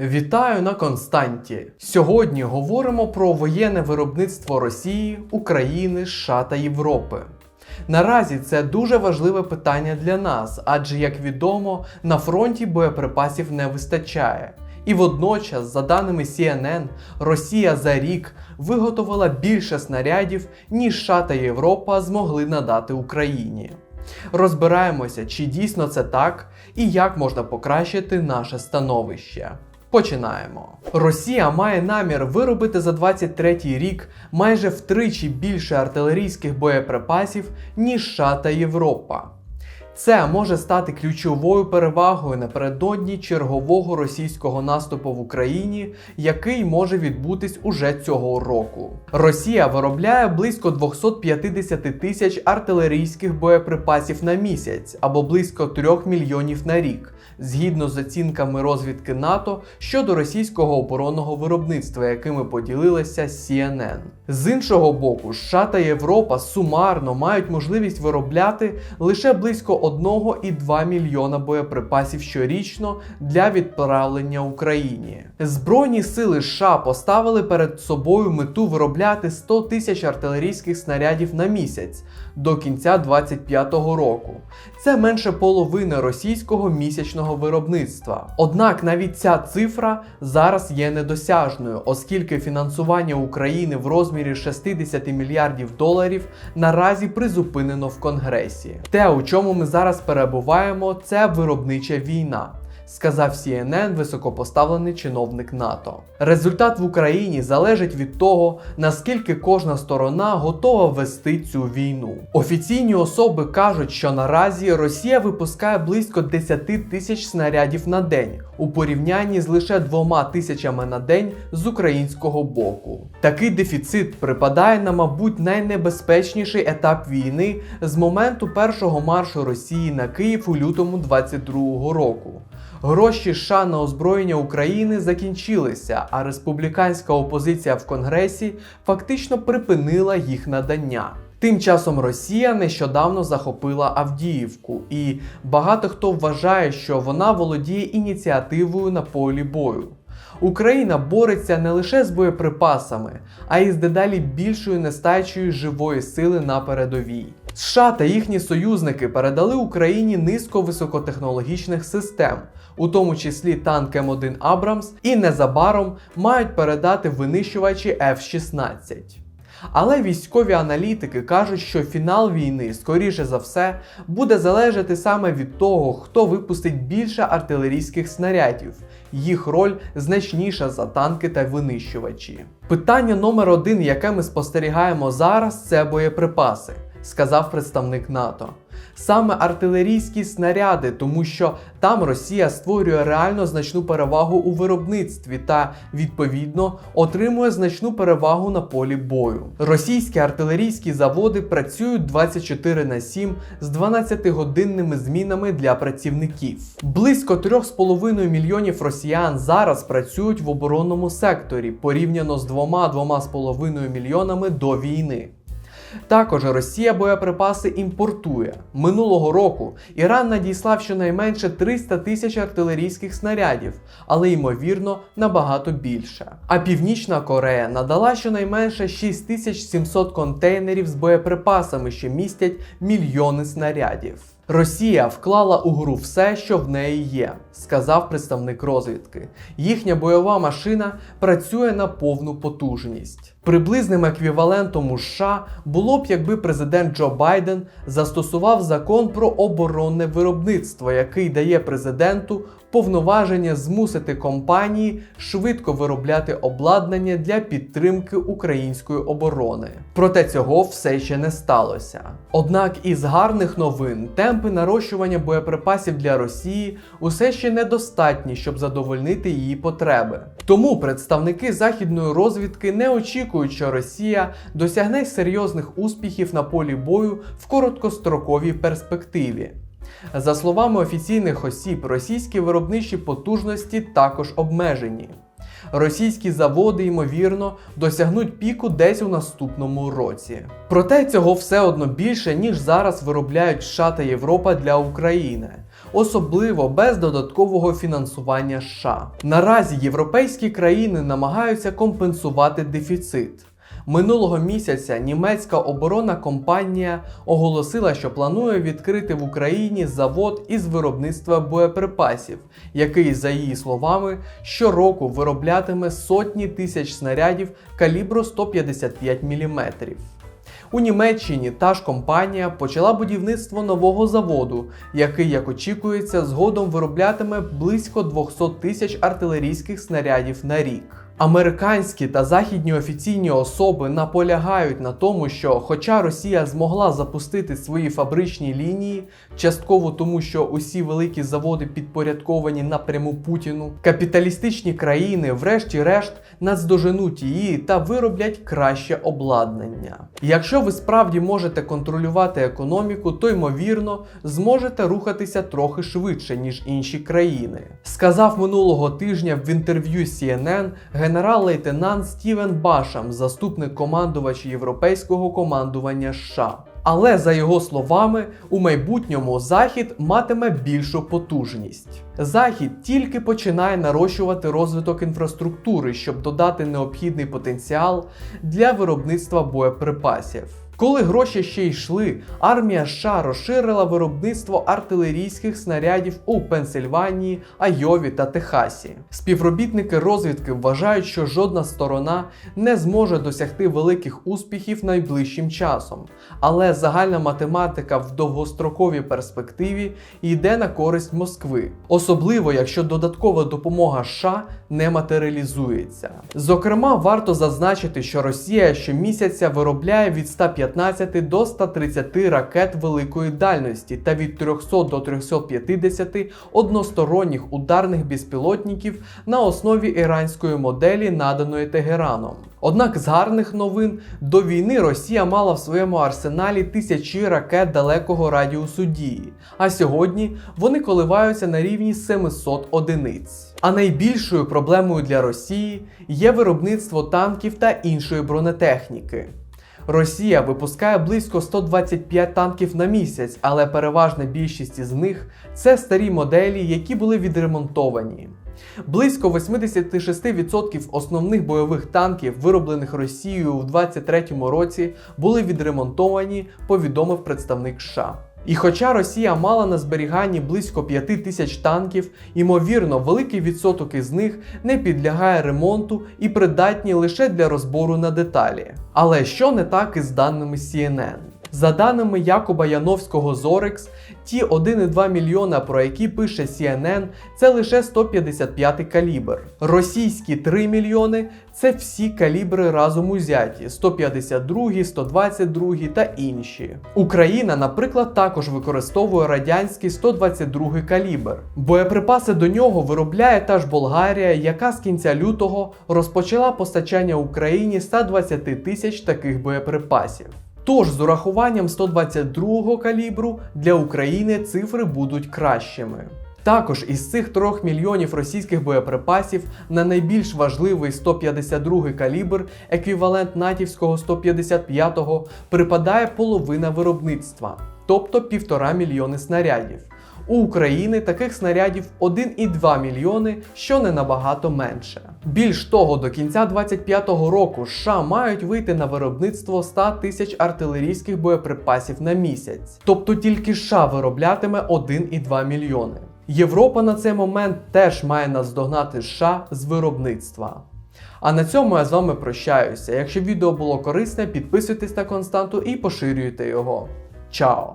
Вітаю на Константі. Сьогодні говоримо про воєнне виробництво Росії, України, США та Європи. Наразі це дуже важливе питання для нас, адже, як відомо, на фронті боєприпасів не вистачає. І водночас, за даними CNN, Росія за рік виготовила більше снарядів, ніж США та Європа змогли надати Україні. Розбираємося, чи дійсно це так, і як можна покращити наше становище. Починаємо. Росія має намір виробити за 23 рік майже втричі більше артилерійських боєприпасів, ніж США та Європа. Це може стати ключовою перевагою напередодні чергового російського наступу в Україні, який може відбутись уже цього року. Росія виробляє близько 250 тисяч артилерійських боєприпасів на місяць або близько 3 мільйонів на рік, згідно з оцінками розвідки НАТО щодо російського оборонного виробництва, якими поділилася CNN. З іншого боку, США та Європа сумарно мають можливість виробляти лише близько 1,2 мільйона боєприпасів щорічно для відправлення Україні. Збройні сили США поставили перед собою мету виробляти 100 тисяч артилерійських снарядів на місяць до кінця 2025 року. Це менше половини російського місячного виробництва. Однак навіть ця цифра зараз є недосяжною, оскільки фінансування України в розмірі 60 мільярдів доларів наразі призупинено в Конгресі. Те, у чому ми зараз перебуваємо, це виробнича війна. Сказав CNN високопоставлений чиновник НАТО. Результат в Україні залежить від того, наскільки кожна сторона готова вести цю війну. Офіційні особи кажуть, що наразі Росія випускає близько 10 тисяч снарядів на день у порівнянні з лише двома тисячами на день з українського боку. Такий дефіцит припадає на, мабуть, найнебезпечніший етап війни з моменту першого маршу Росії на Київ у лютому 22 року. Гроші США на озброєння України закінчилися, а республіканська опозиція в Конгресі фактично припинила їх надання. Тим часом Росія нещодавно захопила Авдіївку, і багато хто вважає, що вона володіє ініціативою на полі бою. Україна бореться не лише з боєприпасами, а й з дедалі більшою нестачею живої сили на передовій. США та їхні союзники передали Україні низку високотехнологічних систем, у тому числі танк М1 Абрамс, і незабаром мають передати винищувачі F-16. Але військові аналітики кажуть, що фінал війни, скоріше за все, буде залежати саме від того, хто випустить більше артилерійських снарядів. Їх роль значніша за танки та винищувачі. Питання номер один, яке ми спостерігаємо зараз, це боєприпаси, сказав представник НАТО. Саме артилерійські снаряди, тому що там Росія створює реально значну перевагу у виробництві та, відповідно, отримує значну перевагу на полі бою. Російські артилерійські заводи працюють 24 на 7 з 12-годинними змінами для працівників. Близько 3,5 мільйонів росіян зараз працюють в оборонному секторі порівняно з 2-2,5 мільйонами до війни. Також Росія боєприпаси імпортує. Минулого року Іран надіслав щонайменше 300 тисяч артилерійських снарядів, але ймовірно набагато більше. А Північна Корея надала щонайменше 6700 контейнерів з боєприпасами, що містять мільйони снарядів. Росія вклала у гру все, що в неї є, сказав представник розвідки. Їхня бойова машина працює на повну потужність. Приблизним еквівалентом у США було б, якби президент Джо Байден застосував закон про оборонне виробництво, який дає президенту повноваження змусити компанії швидко виробляти обладнання для підтримки української оборони. Проте цього все ще не сталося. Однак із гарних новин темпи нарощування боєприпасів для Росії усе ще недостатні, щоб задовольнити її потреби. Тому представники західної розвідки не очікують, що Росія досягне серйозних успіхів на полі бою в короткостроковій перспективі. За словами офіційних осіб, російські виробничі потужності також обмежені. Російські заводи, ймовірно, досягнуть піку десь у наступному році. Проте цього все одно більше, ніж зараз виробляють США та Європа для України. Особливо без додаткового фінансування США. Наразі європейські країни намагаються компенсувати дефіцит. Минулого місяця німецька оборонна компанія оголосила, що планує відкрити в Україні завод із виробництва боєприпасів, який, за її словами, щороку вироблятиме сотні тисяч снарядів калібру 155 мм. У Німеччині та ж компанія почала будівництво нового заводу, який, як очікується, згодом вироблятиме близько 200 тисяч артилерійських снарядів на рік. Американські та західні офіційні особи наполягають на тому, що, хоча Росія змогла запустити свої фабричні лінії, частково тому, що усі великі заводи підпорядковані напряму Путіну, капіталістичні країни, врешті-решт, наздоженуть її та вироблять краще обладнання. Якщо ви справді можете контролювати економіку, то ймовірно зможете рухатися трохи швидше, ніж інші країни. Сказав минулого тижня в інтерв'ю CNN генерал-лейтенант Стівен Башам, заступник командувача Європейського командування США. Але за його словами, у майбутньому Захід матиме більшу потужність. Захід тільки починає нарощувати розвиток інфраструктури, щоб додати необхідний потенціал для виробництва боєприпасів. Коли гроші ще йшли, армія США розширила виробництво артилерійських снарядів у Пенсильванії, Айові та Техасі. Співробітники розвідки вважають, що жодна сторона не зможе досягти великих успіхів найближчим часом, але загальна математика в довгостроковій перспективі йде на користь Москви, особливо якщо додаткова допомога США не матеріалізується. Зокрема, варто зазначити, що Росія щомісяця виробляє від 115 до 130 ракет великої дальності та від 300 до 350 односторонніх ударних безпілотників на основі іранської моделі, наданої Тегераном. Однак з гарних новин до війни Росія мала в своєму арсеналі тисячі ракет далекого радіусу дії, а сьогодні вони коливаються на рівні 700 одиниць. А найбільшою проблемою для Росії є виробництво танків та іншої бронетехніки. Росія випускає близько 125 танків на місяць, але переважна більшість із них це старі моделі, які були відремонтовані. Близько 86% основних бойових танків, вироблених Росією в 2023 році, були відремонтовані, повідомив представник США. І хоча Росія мала на зберіганні близько 5 тисяч танків, ймовірно, великий відсоток із них не підлягає ремонту і придатні лише для розбору на деталі. Але що не так із даними CNN? За даними Якоба Яновського Зорекс, ті 1,2 мільйона, про які пише CNN, це лише 155 калібр. Російські 3 мільйони це всі калібри разом узяті: 152, 122 та інші. Україна, наприклад, також використовує радянський 122 калібр. Боєприпаси до нього виробляє та ж Болгарія, яка з кінця лютого розпочала постачання Україні 120 тисяч таких боєприпасів. Тож з урахуванням 122 калібру для України цифри будуть кращими. Також із цих 3 мільйонів російських боєприпасів на найбільш важливий 152 калібр, еквівалент натівського 155-го, припадає половина виробництва, тобто 1,5 мільйони снарядів. У України таких снарядів 1,2 мільйони, що не набагато менше. Більш того, до кінця 2025 року США мають вийти на виробництво 100 тисяч артилерійських боєприпасів на місяць, тобто тільки США вироблятиме 1,2 мільйони. Європа на цей момент теж має наздогнати США з виробництва. А на цьому я з вами прощаюся. Якщо відео було корисне, підписуйтесь на константу і поширюйте його. Чао!